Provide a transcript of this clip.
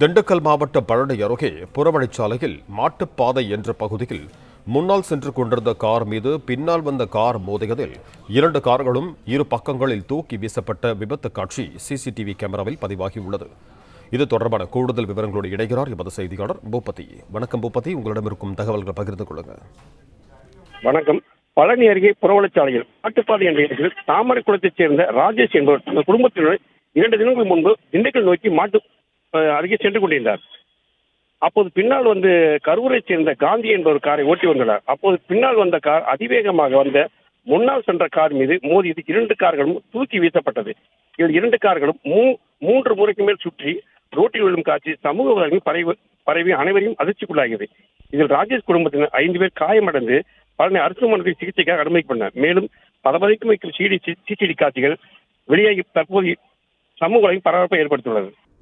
திண்டுக்கல் மாவட்ட பழனி அருகே புறவழிச்சாலையில் மாட்டுப்பாதை என்ற பகுதியில் முன்னால் சென்று கொண்டிருந்த கார் மீது பின்னால் வந்த கார் மோதியதில் இரண்டு கார்களும் இரு பக்கங்களில் தூக்கி வீசப்பட்ட விபத்து காட்சி சிசிடிவி கேமராவில் பதிவாகியுள்ளது. இது தொடர்பான கூடுதல் விவரங்களோடு இணைகிறார் எமது செய்தியாளர் பூபதி. வணக்கம் பூபதி. உங்களிடம் இருக்கும் தகவல்களை பகிர்ந்து கொள்ளுங்க. வணக்கம். பழனி அருகே புறவழிச்சாலையில் மாட்டுப்பாதை என்ற இடத்தில் தாமரை குளத்தைச் சேர்ந்த ராஜேஷ் என்பவர் தனது குடும்பத்தினர் இரண்டு தினங்கள் முன்பு திண்டுக்கல் நோக்கி மாட்டு அருகே சென்று கொண்டிருந்தார் அப்போது பின்னால் வந்து கரூரை சேர்ந்த காந்தி என்பவர் காரை ஓட்டி வந்துள்ளார் அப்போது பின்னால் வந்த கார் அதிவேகமாக வந்த முன்னால் சென்ற கார் மீது மோதியது இரண்டு கார்களும் தூக்கி வீசப்பட்டது இதில் இரண்டு கார்களும் மூ மூன்று முறைக்கு மேல் சுற்றி ரோட்டில் விழும் காட்சி சமூக வலையில் பரவி பரவி அனைவரையும் அதிர்ச்சிக்குள்ளாகியது இதில் ராஜேஷ் குடும்பத்தினர் ஐந்து பேர் காயமடைந்து பழனி அரசு மருத்துவ சிகிச்சைக்காக அனுமதிக்கப்பட்டனர் மேலும் பலபதைக்கும் வைக்கும் சிடி சிசிடி காட்சிகள் வெளியாகி தற்போது சமூக வலையில் பரபரப்பை ஏற்படுத்தியுள்ளது